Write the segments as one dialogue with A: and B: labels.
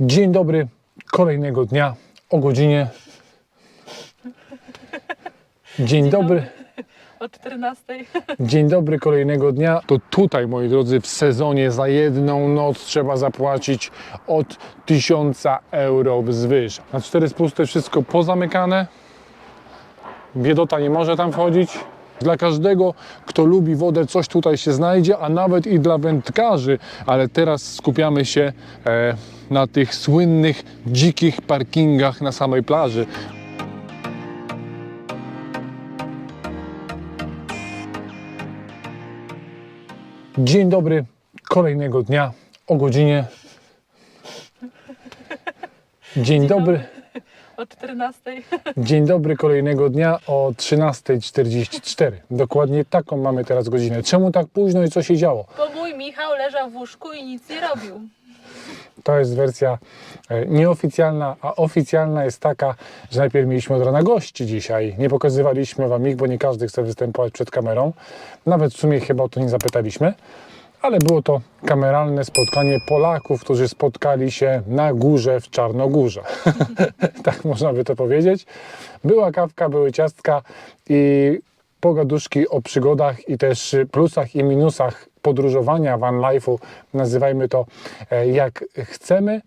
A: Dzień dobry kolejnego dnia o godzinie. Dzień dobry.
B: O 14.
A: Dzień dobry kolejnego dnia. To tutaj, moi drodzy, w sezonie za jedną noc trzeba zapłacić od 1000 euro wzwyż. Na cztery spusty wszystko pozamykane. Biedota nie może tam wchodzić. Dla każdego, kto lubi wodę, coś tutaj się znajdzie, a nawet i dla wędkarzy. Ale teraz skupiamy się e, na tych słynnych, dzikich parkingach na samej plaży. Dzień dobry kolejnego dnia o godzinie. Dzień dobry.
B: O 14.
A: Dzień dobry kolejnego dnia o 13.44. Dokładnie taką mamy teraz godzinę. Czemu tak późno i co się działo?
B: Bo mój Michał leżał w łóżku i nic nie robił.
A: To jest wersja e, nieoficjalna, a oficjalna jest taka, że najpierw mieliśmy od rana gości dzisiaj. Nie pokazywaliśmy Wam ich, bo nie każdy chce występować przed kamerą. Nawet w sumie chyba o to nie zapytaliśmy. Ale było to kameralne spotkanie Polaków, którzy spotkali się na górze w Czarnogórze. tak można by to powiedzieć. Była kawka, były ciastka i pogaduszki o przygodach i też plusach i minusach podróżowania van life'u, nazywajmy to e, jak chcemy.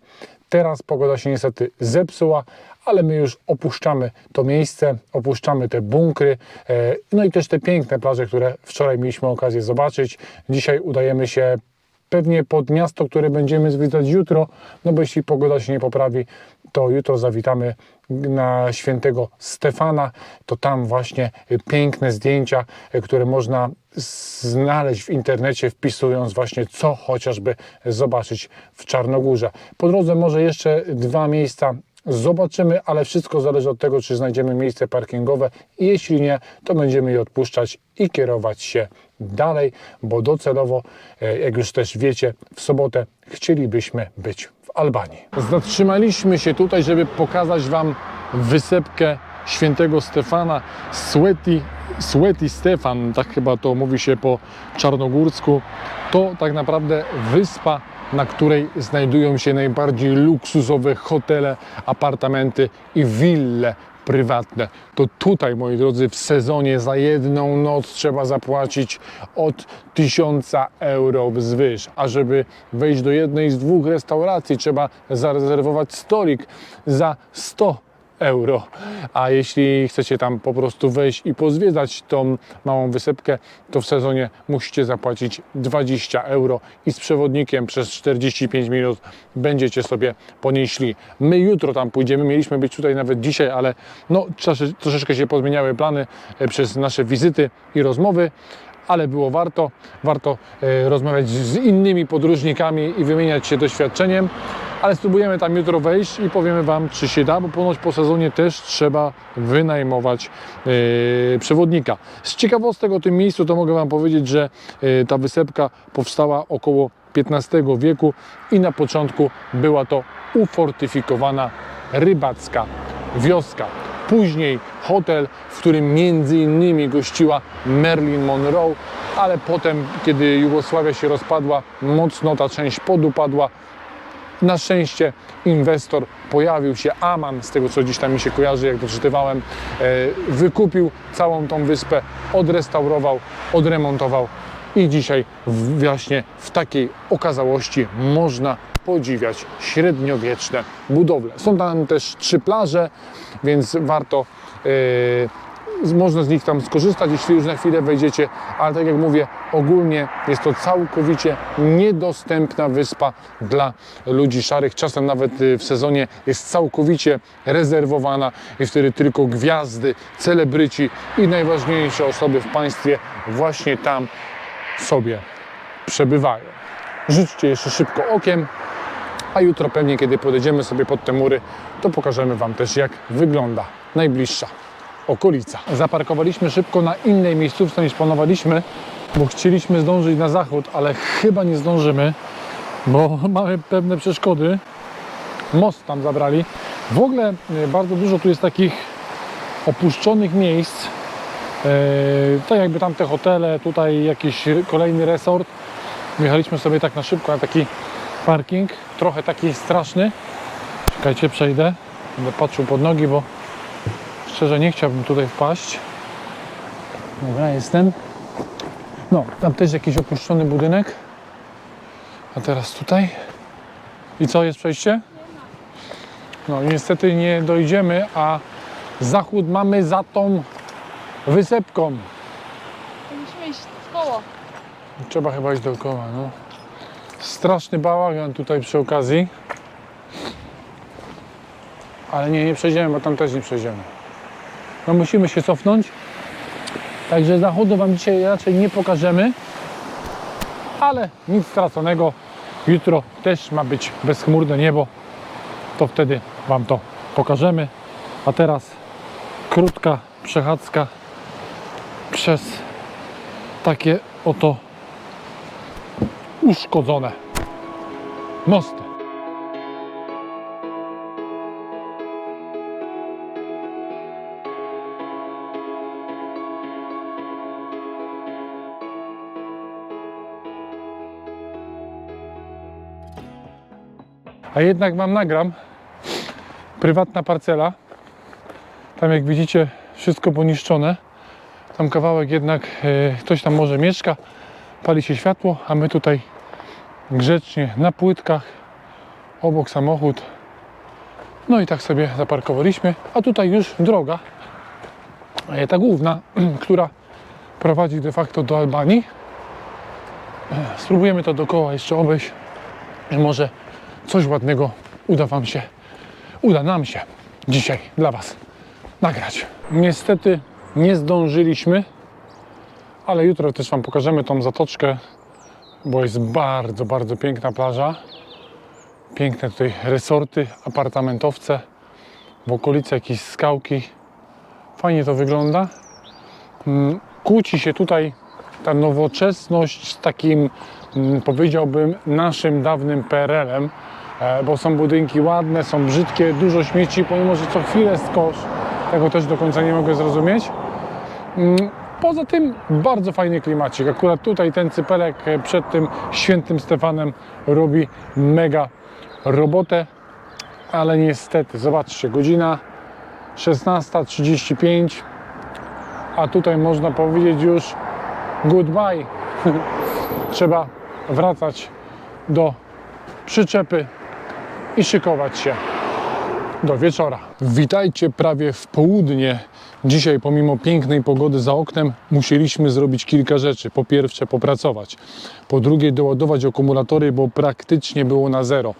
A: Teraz pogoda się niestety zepsuła, ale my już opuszczamy to miejsce, opuszczamy te bunkry, e, no i też te piękne plaże, które wczoraj mieliśmy okazję zobaczyć. Dzisiaj udajemy się pewnie pod miasto, które będziemy zwiedzać jutro, no bo jeśli pogoda się nie poprawi, to jutro zawitamy na świętego Stefana, to tam właśnie piękne zdjęcia, e, które można znaleźć w internecie, wpisując właśnie co chociażby zobaczyć w Czarnogórze. Po drodze może jeszcze dwa miejsca Zobaczymy, ale wszystko zależy od tego, czy znajdziemy miejsce parkingowe jeśli nie, to będziemy je odpuszczać i kierować się dalej, bo docelowo, e, jak już też wiecie, w sobotę chcielibyśmy być w Albanii. Zatrzymaliśmy się tutaj, żeby pokazać Wam wysepkę świętego Stefana, Sweaty Stefan, tak chyba to mówi się po czarnogórsku. To tak naprawdę wyspa na której znajdują się najbardziej luksusowe hotele, apartamenty i wille prywatne. To tutaj, moi drodzy, w sezonie za jedną noc trzeba zapłacić od 1000 euro wzwyż. A żeby wejść do jednej z dwóch restauracji, trzeba zarezerwować stolik za 100 euro. A jeśli chcecie tam po prostu wejść i pozwiedzać tą małą wysepkę, to w sezonie musicie zapłacić 20 euro i z przewodnikiem przez 45 minut będziecie sobie ponieśli. My jutro tam pójdziemy, mieliśmy być tutaj nawet dzisiaj, ale no trosze- troszeczkę się pozmieniały plany e, przez nasze wizyty i rozmowy ale było warto. Warto e, rozmawiać z innymi podróżnikami i wymieniać się doświadczeniem. Ale spróbujemy tam jutro wejść i powiemy Wam, czy się da, bo ponoć po sezonie też trzeba wynajmować e, przewodnika. Z ciekawostek o tym miejscu to mogę Wam powiedzieć, że e, ta wysepka powstała około XV wieku i na początku była to ufortyfikowana rybacka wioska. Później hotel, w którym między innymi gościła Marilyn Monroe, ale potem, kiedy Jugosławia się rozpadła, mocno ta część podupadła. Na szczęście inwestor pojawił się, Aman, z tego co gdzieś tam mi się kojarzy, jak doczytywałem, e, wykupił całą tą wyspę, odrestaurował, odremontował i dzisiaj właśnie w takiej okazałości można podziwiać średniowieczne budowle. Są tam też trzy plaże, więc warto e, można z nich tam skorzystać, jeśli już na chwilę wejdziecie, ale tak jak mówię, ogólnie jest to całkowicie niedostępna wyspa dla ludzi szarych. Czasem nawet y, w sezonie jest całkowicie rezerwowana i wtedy tylko gwiazdy, celebryci i najważniejsze osoby w państwie właśnie tam sobie przebywają. Rzućcie jeszcze szybko okiem, a jutro pewnie, kiedy podejdziemy sobie pod te mury, to pokażemy Wam też, jak wygląda najbliższa okolica. Zaparkowaliśmy szybko na innej miejscówce niż planowaliśmy, bo chcieliśmy zdążyć na zachód, ale chyba nie zdążymy, bo mamy pewne przeszkody. Most tam zabrali. W ogóle e, bardzo dużo tu jest takich opuszczonych miejsc. E, tak jakby tam te hotele, tutaj jakiś kolejny resort. Jechaliśmy sobie tak na szybko na taki parking, trochę taki straszny, Czekajcie, przejdę. Będę patrzył pod nogi, bo szczerze nie chciałbym tutaj wpaść. Dobra, jestem. No, tam też jakiś opuszczony budynek. A teraz tutaj. I co, jest przejście? No niestety nie dojdziemy, a zachód mamy za tą wysepką.
B: Musimy iść w koło.
A: Trzeba chyba iść dookoła, no. Straszny bałagan tutaj przy okazji. Ale nie, nie przejdziemy, bo tam też nie przejdziemy. No musimy się cofnąć. Także zachodu Wam dzisiaj raczej nie pokażemy. Ale nic straconego. Jutro też ma być bezchmurne niebo. To wtedy Wam to pokażemy. A teraz krótka przechadzka przez takie oto uszkodzone mosty. A jednak Wam nagram prywatna parcela. Tam jak widzicie wszystko poniszczone. Tam kawałek jednak e, ktoś tam może mieszka, pali się światło, a my tutaj grzecznie na płytkach, obok samochód. No i tak sobie zaparkowaliśmy, a tutaj już droga, e, ta główna, która prowadzi de facto do Albanii. E, Spróbujemy to dookoła jeszcze obejść może coś ładnego uda Wam się, uda nam się dzisiaj dla Was nagrać. Niestety nie zdążyliśmy, ale jutro też Wam pokażemy tą zatoczkę, bo jest bardzo, bardzo piękna plaża. Piękne tutaj resorty, apartamentowce, w okolicy jakieś skałki. Fajnie to wygląda. Mm, Kłóci się tutaj ta nowoczesność z takim, mm, powiedziałbym, naszym dawnym PRL-em, e, bo są budynki ładne, są brzydkie, dużo śmieci, pomimo że co chwilę jest kosz. Tego też do końca nie mogę zrozumieć. Mm, Poza tym bardzo fajny klimacik. Akurat tutaj ten cypelek e, przed tym świętym Stefanem robi mega robotę, ale niestety, zobaczcie, godzina 16.35, a tutaj można powiedzieć już goodbye. Trzeba wracać do przyczepy i szykować się do wieczora. Witajcie prawie w południe. Dzisiaj, pomimo pięknej pogody za oknem, musieliśmy zrobić kilka rzeczy. Po pierwsze, popracować. Po drugie, doładować akumulatory, bo praktycznie było na zero.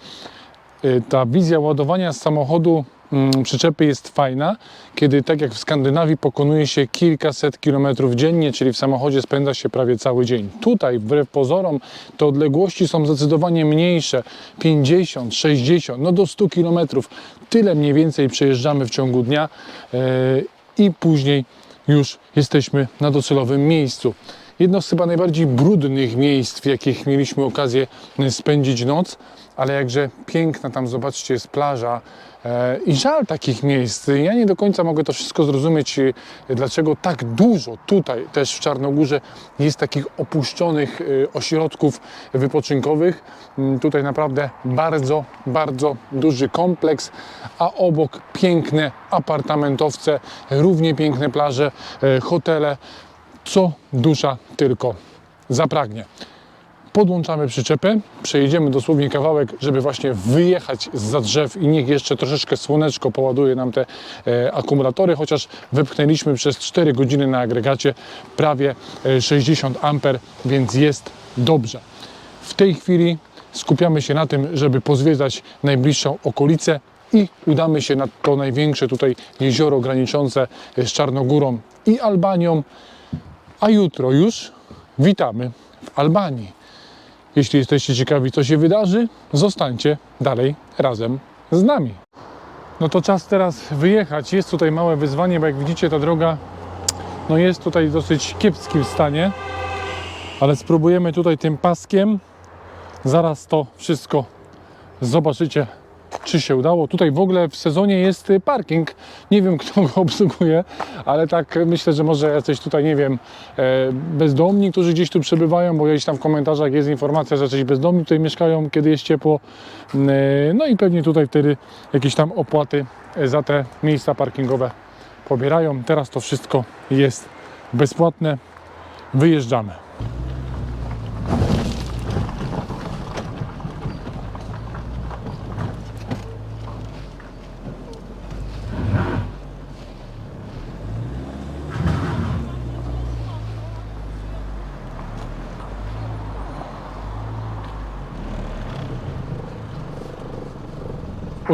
A: Y, Ta wizja ładowania samochodu przyczepy jest fajna, kiedy tak jak w Skandynawii pokonuje się kilkaset kilometrów dziennie, czyli w samochodzie spędza się prawie cały dzień. Tutaj, wbrew pozorom, te odległości są zdecydowanie mniejsze 50, 60, no do 100 kilometrów. Tyle mniej więcej przejeżdżamy w ciągu dnia e, i później już jesteśmy na docelowym miejscu. Jedno z chyba najbardziej brudnych miejsc, w jakich mieliśmy okazję spędzić noc, ale jakże piękna tam, zobaczcie, jest plaża i żal takich miejsc. Ja nie do końca mogę to wszystko zrozumieć, e, dlaczego tak dużo tutaj też w Czarnogórze jest takich opuszczonych e, ośrodków wypoczynkowych. Mm, Tutaj naprawdę bardzo, bardzo duży kompleks, a obok piękne apartamentowce, równie piękne plaże, e, hotele, co dusza tylko zapragnie podłączamy przyczepę, przejedziemy dosłownie kawałek, żeby właśnie wyjechać za drzew i niech jeszcze troszeczkę słoneczko poładuje nam te e, akumulatory, chociaż wypchnęliśmy przez 4 godziny na agregacie prawie e, 60 amper, więc jest dobrze. W tej chwili skupiamy się na tym, żeby pozwiedzać najbliższą okolicę i udamy się na to największe tutaj jezioro graniczące z Czarnogórą i Albanią, a jutro już witamy w Albanii. Jeśli jesteście ciekawi, co się wydarzy, zostańcie dalej razem z nami. No to czas teraz wyjechać. Jest tutaj małe wyzwanie, bo jak widzicie, ta droga no jest tutaj w dosyć kiepskim stanie, ale spróbujemy tutaj tym paskiem. Zaraz to wszystko zobaczycie czy się udało. Tutaj w ogóle w sezonie jest y, parking. Nie wiem, kto go obsługuje, ale tak myślę, że może jacyś tutaj, nie wiem, e, bezdomni, którzy gdzieś tu przebywają, bo gdzieś tam w komentarzach jest informacja, że jacyś bezdomni tutaj mieszkają, kiedy jest ciepło. Mm, e, No i pewnie tutaj wtedy jakieś tam opłaty e, za te miejsca parkingowe pobierają. Teraz to wszystko jest bezpłatne. Wyjeżdżamy.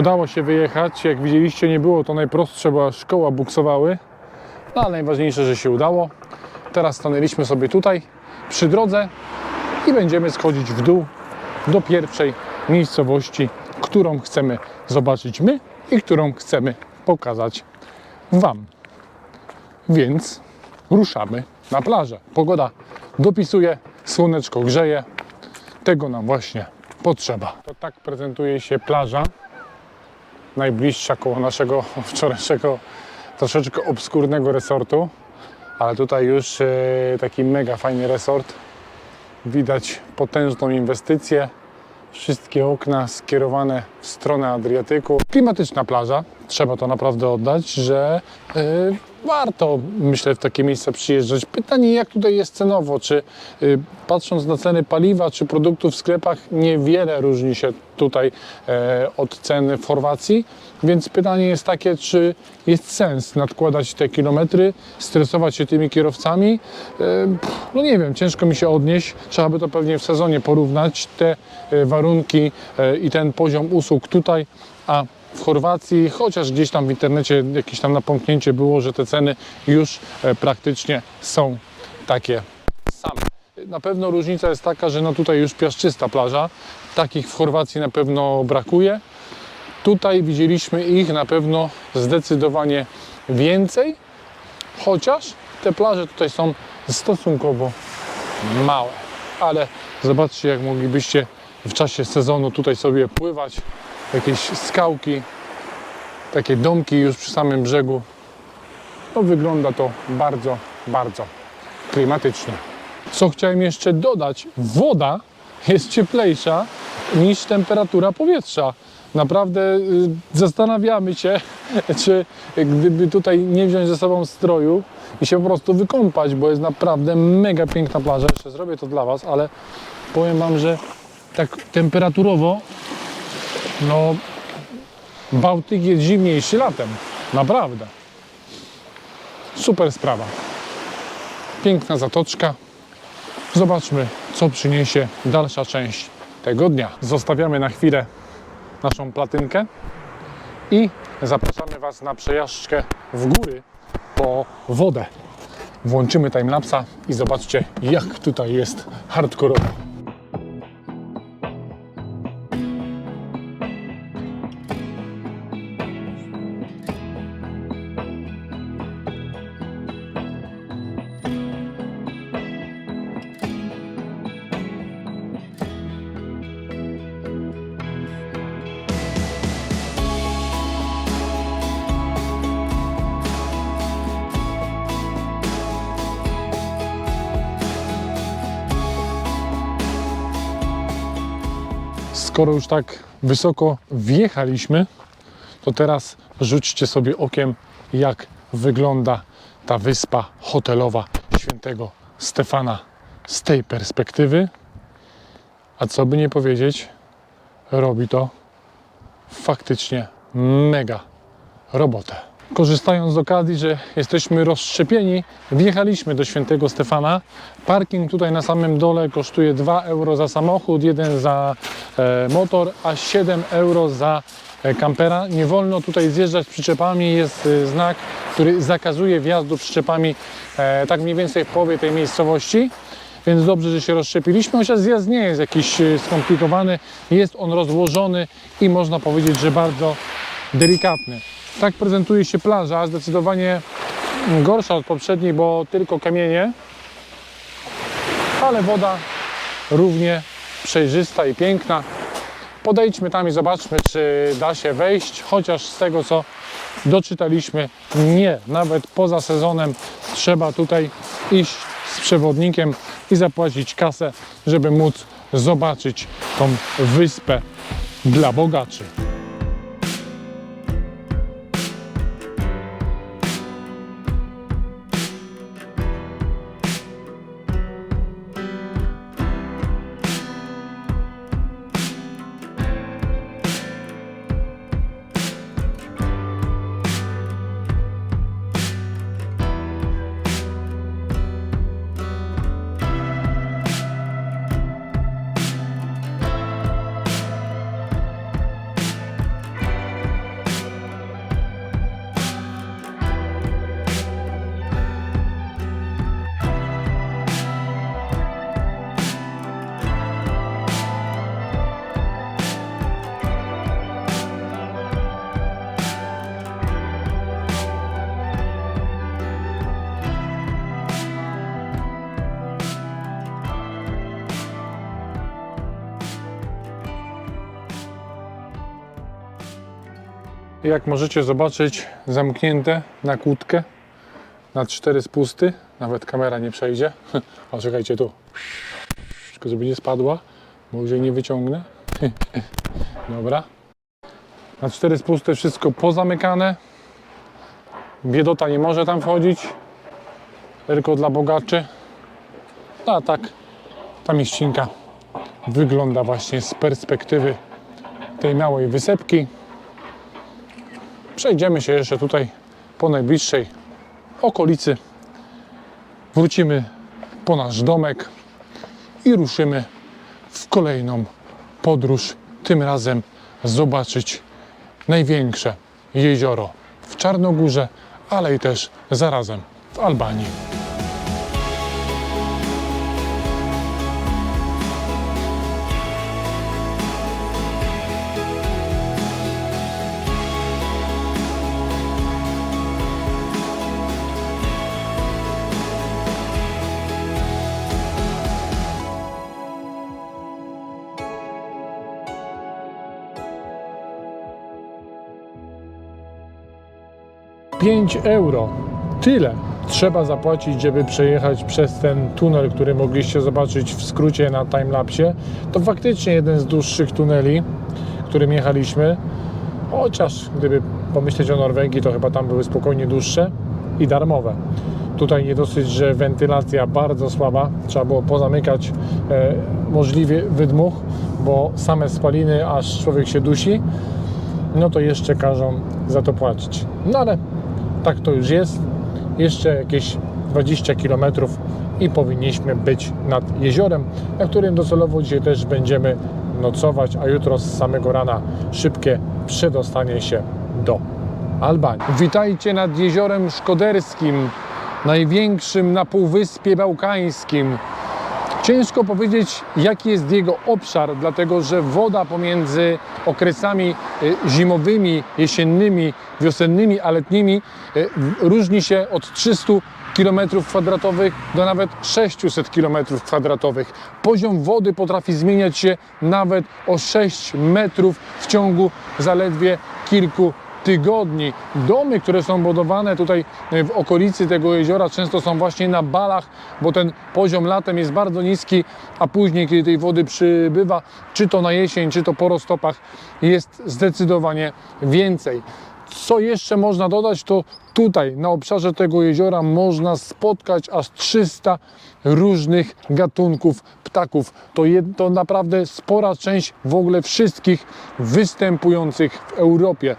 A: Udało się wyjechać. Jak widzieliście, nie było to najprostsze, bo szkoła buksowały. No ale najważniejsze, że się udało. Teraz stanęliśmy sobie tutaj przy drodze i będziemy schodzić w dół do pierwszej miejscowości, którą chcemy zobaczyć my i którą chcemy pokazać Wam. Więc ruszamy na plażę. Pogoda dopisuje, słoneczko grzeje. Tego nam właśnie potrzeba. To tak prezentuje się plaża najbliższa koło naszego wczorajszego troszeczkę obskurnego resortu, ale tutaj już e, taki mega fajny resort. Widać potężną inwestycję. Wszystkie okna skierowane w stronę Adriatyku. Klimatyczna plaża, trzeba to naprawdę oddać, że e, warto, myślę, w takie miejsca przyjeżdżać. Pytanie, jak tutaj jest cenowo? Czy e, patrząc na ceny paliwa czy produktów w sklepach, niewiele różni się tutaj e, od ceny w Chorwacji. Więc pytanie jest takie, czy jest sens nadkładać te kilometry, stresować się tymi kierowcami? E, No nie wiem, ciężko mi się odnieść. Trzeba by to pewnie w sezonie porównać, te e, warunki i ten poziom usług tutaj, a w Chorwacji, chociaż gdzieś tam w internecie jakieś tam napomknięcie było, że te ceny już e, praktycznie są takie same. Na pewno różnica jest taka, że no tutaj już piaszczysta plaża. Takich w Chorwacji na pewno brakuje. Tutaj widzieliśmy ich na pewno zdecydowanie więcej, chociaż te plaże tutaj są stosunkowo małe. Ale zobaczcie, jak moglibyście w czasie sezonu tutaj sobie pływać. Jakieś skałki, takie domki już przy samym brzegu. No wygląda to bardzo, bardzo klimatycznie. Co chciałem jeszcze dodać, woda jest cieplejsza niż temperatura powietrza. Naprawdę y, zastanawiamy się, czy gdyby tutaj nie wziąć ze sobą stroju i się po prostu wykąpać, bo jest naprawdę mega piękna plaża. Jeszcze zrobię to dla Was, ale powiem Wam, że tak temperaturowo, no Bałtyk jest zimniejszy latem. Naprawdę. Super sprawa. Piękna zatoczka. Zobaczmy, co przyniesie dalsza część tego dnia. Zostawiamy na chwilę naszą platynkę i zapraszamy Was na przejażdżkę w góry po wodę. Włączymy timelapsa i zobaczcie, jak tutaj jest hardkorowo. Skoro już tak wysoko wjechaliśmy, to teraz rzućcie sobie okiem, jak wygląda ta wyspa hotelowa świętego Stefana z tej perspektywy. A co by nie powiedzieć, robi to faktycznie mega robotę. Korzystając z okazji, że jesteśmy rozszczepieni, wjechaliśmy do świętego Stefana. Parking tutaj na samym dole kosztuje 2 euro za samochód, 1 za e, motor, a 7 euro za e, kampera. Nie wolno tutaj zjeżdżać przyczepami, jest e, znak, który zakazuje wjazdu przyczepami tak mniej więcej w połowie tej miejscowości. Więc dobrze, że się rozszczepiliśmy, chociaż zjazd nie jest jakiś skomplikowany. Jest on rozłożony i można powiedzieć, że bardzo delikatny. Tak prezentuje się plaża, zdecydowanie gorsza od poprzedniej, bo tylko kamienie, ale woda równie przejrzysta i piękna. Podejdźmy tam i zobaczmy, czy da się wejść, chociaż z tego co doczytaliśmy, nie. Nawet poza sezonem trzeba tutaj iść z przewodnikiem i zapłacić kasę, żeby móc zobaczyć tą wyspę dla bogaczy. Jak możecie zobaczyć, zamknięte na kłódkę, na cztery spusty. Nawet kamera nie przejdzie. O, czekajcie tu. Tylko żeby nie spadła, bo już jej nie wyciągnę. Dobra. Na cztery spusty wszystko pozamykane. Biedota nie może tam wchodzić. Tylko dla bogaczy. No, A tak ta mieścinka wygląda właśnie z perspektywy tej małej wysepki. Przejdziemy się jeszcze tutaj po najbliższej okolicy. Wrócimy po nasz domek i ruszymy w kolejną podróż. Tym razem zobaczyć największe jezioro w Czarnogórze, ale i też zarazem w Albanii. Pięć euro. Tyle trzeba zapłacić, żeby przejechać przez ten tunel, który mogliście zobaczyć w skrócie na timelapsie. To faktycznie jeden z dłuższych tuneli, którym jechaliśmy. Chociaż gdyby pomyśleć o Norwegii, to chyba tam były spokojnie dłuższe i darmowe. Tutaj nie dosyć, że wentylacja bardzo słaba, trzeba było pozamykać e, możliwie wydmuch, bo same spaliny, aż człowiek się dusi, no to jeszcze każą za to płacić. No ale tak to już jest. Jeszcze jakieś 20 km i powinniśmy być nad jeziorem, na którym docelowo dzisiaj też będziemy nocować, a jutro z samego rana szybkie przedostanie się do Albanii. Witajcie nad jeziorem Szkoderskim, największym na Półwyspie Bałkańskim. Ciężko powiedzieć, jaki jest jego obszar, dlatego że woda pomiędzy okresami y, zimowymi, jesiennymi, wiosennymi, a letnimi y, różni się od 300 km2 do nawet 600 km2. Poziom wody potrafi zmieniać się nawet o 6 metrów w ciągu zaledwie kilku tygodni. Domy, które są budowane tutaj e, w okolicy tego jeziora, często są właśnie na balach, bo ten poziom latem jest bardzo niski, a później, kiedy tej wody przybywa, czy to na jesień, czy to po roztopach, jest zdecydowanie więcej. Co jeszcze można dodać, to tutaj na obszarze tego jeziora można spotkać aż 300 różnych gatunków ptaków. To, jed, to naprawdę spora część w ogóle wszystkich występujących w Europie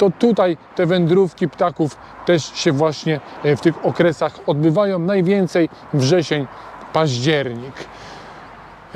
A: to tutaj te wędrówki ptaków też się właśnie e, w tych okresach odbywają. Najwięcej wrzesień, październik.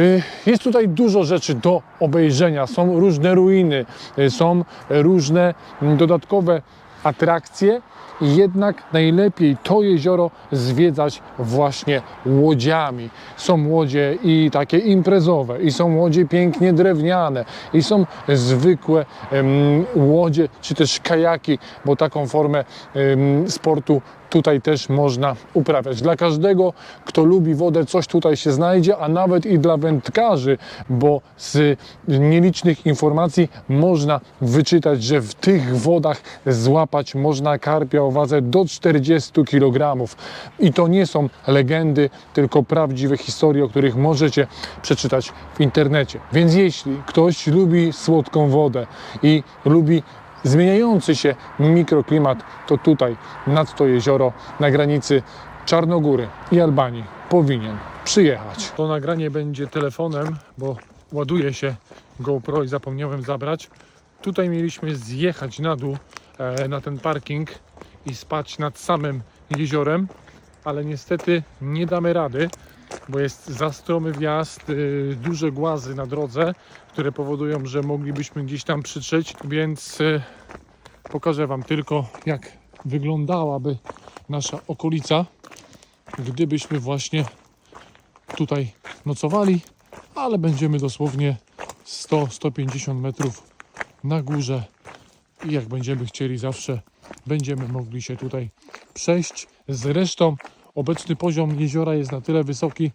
A: Y, Jest tutaj dużo rzeczy do obejrzenia. Są różne ruiny, y, są różne mm, dodatkowe atrakcje. Jednak najlepiej to jezioro zwiedzać właśnie łodziami. Są łodzie i takie imprezowe, i są łodzie pięknie drewniane, i są zwykłe em, łodzie, czy też kajaki, bo taką formę em, sportu tutaj też można uprawiać. Dla każdego, kto lubi wodę, coś tutaj się znajdzie, a nawet i dla wędkarzy, bo z nielicznych informacji można wyczytać, że w tych wodach złapać można karpia o wadze do 40 kg. I to nie są legendy, tylko prawdziwe historie, o których możecie przeczytać w internecie. Więc jeśli ktoś lubi słodką wodę i lubi zmieniający się mikroklimat, to tutaj nad to jezioro na granicy Czarnogóry i Albanii powinien przyjechać. To nagranie będzie telefonem, bo ładuje się GoPro i zapomniałem zabrać. Tutaj mieliśmy zjechać na dół e, na ten parking i spać nad samym jeziorem, ale niestety nie damy rady, bo jest za stromy wjazd, y, duże głazy na drodze, które powodują, że moglibyśmy gdzieś tam przytrzeć, więc y, pokażę Wam tylko, jak wyglądałaby nasza okolica, gdybyśmy właśnie tutaj nocowali, ale będziemy dosłownie 100-150 metrów na górze i jak będziemy chcieli zawsze będziemy mogli się tutaj przejść. Zresztą obecny poziom jeziora jest na tyle wysoki,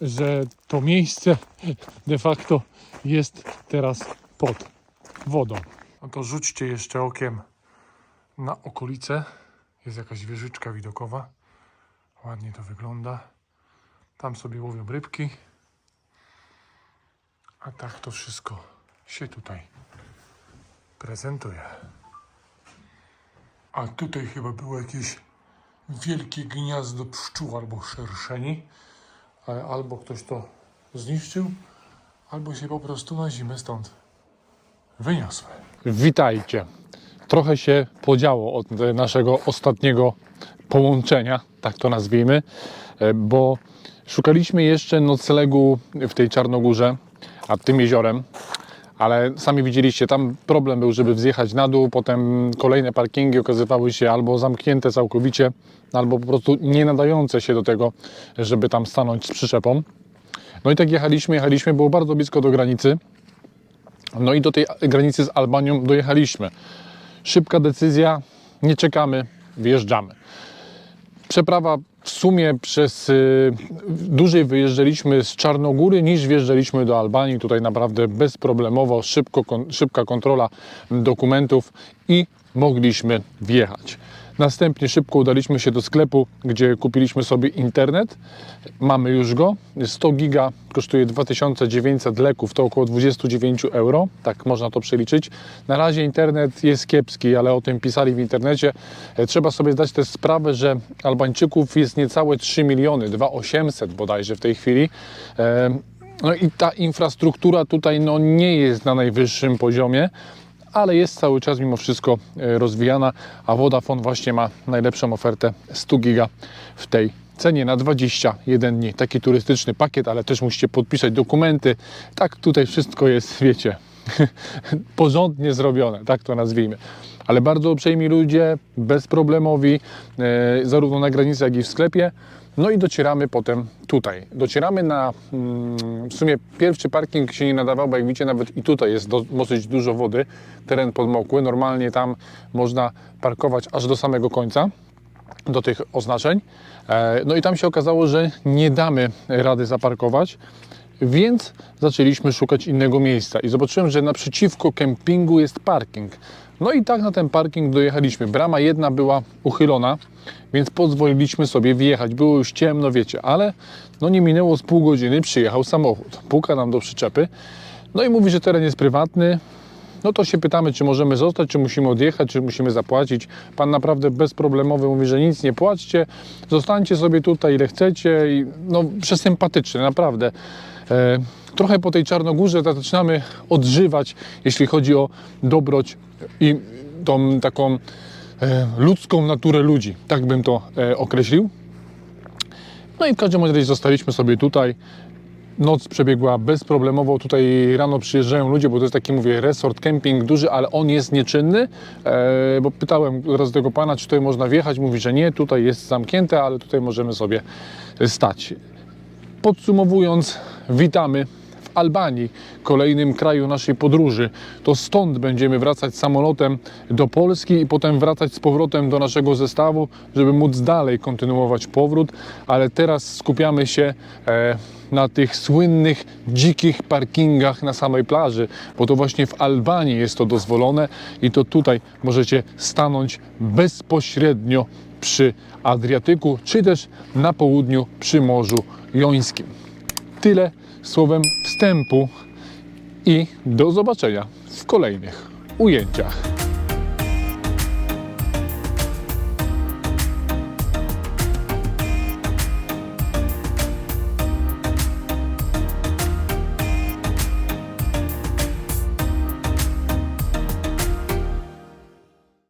A: że to miejsce de facto jest teraz pod wodą. No to rzućcie jeszcze okiem na okolice. Jest jakaś wieżyczka widokowa. Ładnie to wygląda. Tam sobie łowią rybki. A tak to wszystko się tutaj prezentuje. A tutaj chyba było jakieś wielkie gniazdo pszczół albo szerszeni. Albo ktoś to zniszczył, albo się po prostu na zimę stąd wyniosły. Witajcie. Trochę się podziało od naszego ostatniego połączenia, tak to nazwijmy, e, bo szukaliśmy jeszcze noclegu w tej Czarnogórze, a tym jeziorem, ale sami widzieliście, tam problem był, żeby zjechać na dół, potem kolejne parkingi okazywały się albo zamknięte całkowicie, albo po prostu nie nadające się do tego, żeby tam stanąć z przyczepą. No i tak jechaliśmy, jechaliśmy, było bardzo blisko do granicy. No i do tej granicy z Albanią dojechaliśmy. Szybka decyzja, nie czekamy, wjeżdżamy. Przeprawa w sumie przez y, dłużej wyjeżdżaliśmy z Czarnogóry niż wjeżdżaliśmy do Albanii. Tutaj naprawdę bezproblemowo, szybko, szybka kontrola dokumentów i mogliśmy wjechać. Następnie szybko udaliśmy się do sklepu, gdzie kupiliśmy sobie internet. Mamy już go. 100 giga kosztuje 2900 leków, to około 29 euro. Tak można to przeliczyć. Na razie internet jest kiepski, ale o tym pisali w internecie. E, Trzeba sobie zdać też sprawę, że Albańczyków jest niecałe 3 miliony, 2800 bodajże w tej chwili. E, No i ta infrastruktura tutaj no, nie jest na najwyższym poziomie ale jest cały czas mimo wszystko e, rozwijana, a Vodafone właśnie ma najlepszą ofertę 100 giga w tej cenie na 21 dni. Taki turystyczny pakiet, ale też musicie podpisać dokumenty. Tak tutaj wszystko jest, wiecie, porządnie zrobione, tak to nazwijmy. Ale bardzo uprzejmi ludzie, bezproblemowi, e, zarówno na granicy, jak i w sklepie. No i docieramy potem tutaj. Docieramy na mm, w sumie pierwszy parking się nie nadawał, bo jak widzicie nawet i tutaj jest do, dosyć dużo wody, teren podmokły. Normalnie tam można parkować aż do samego końca do tych oznaczeń. E, No i tam się okazało, że nie damy rady zaparkować, więc zaczęliśmy szukać innego miejsca i zobaczyłem, że naprzeciwko kempingu jest parking. No i tak na ten parking dojechaliśmy. Brama jedna była uchylona, więc pozwoliliśmy sobie wjechać. Było już ciemno, wiecie, ale no nie minęło z pół godziny, przyjechał samochód. Puka nam do przyczepy. No i mówi, że teren jest prywatny, no to się pytamy, czy możemy zostać, czy musimy odjechać, czy musimy zapłacić. Pan naprawdę bezproblemowy mówi, że nic nie płaćcie, zostańcie sobie tutaj ile chcecie i no przesympatyczny, naprawdę. E, trochę po tej Czarnogórze zaczynamy odżywać, jeśli chodzi o dobroć i tą taką e, ludzką naturę ludzi, tak bym to e, określił. No i w każdym razie zostaliśmy sobie tutaj. Noc przebiegła bezproblemowo. Tutaj rano przyjeżdżają ludzie, bo to jest taki, mówię, resort, camping duży, ale on jest nieczynny. E, bo pytałem raz tego pana, czy tutaj można wjechać. Mówi, że nie, tutaj jest zamknięte, ale tutaj możemy sobie stać. Podsumowując, witamy Albanii, kolejnym kraju naszej podróży. To stąd będziemy wracać samolotem do Polski i potem wracać z powrotem do naszego zestawu, żeby móc dalej kontynuować powrót, ale teraz skupiamy się e, na tych słynnych dzikich parkingach na samej plaży, bo to właśnie w Albanii jest to dozwolone i to tutaj możecie stanąć bezpośrednio przy Adriatyku, czy też na południu przy Morzu Jońskim. Tyle słowem wstępu i do zobaczenia w kolejnych ujęciach.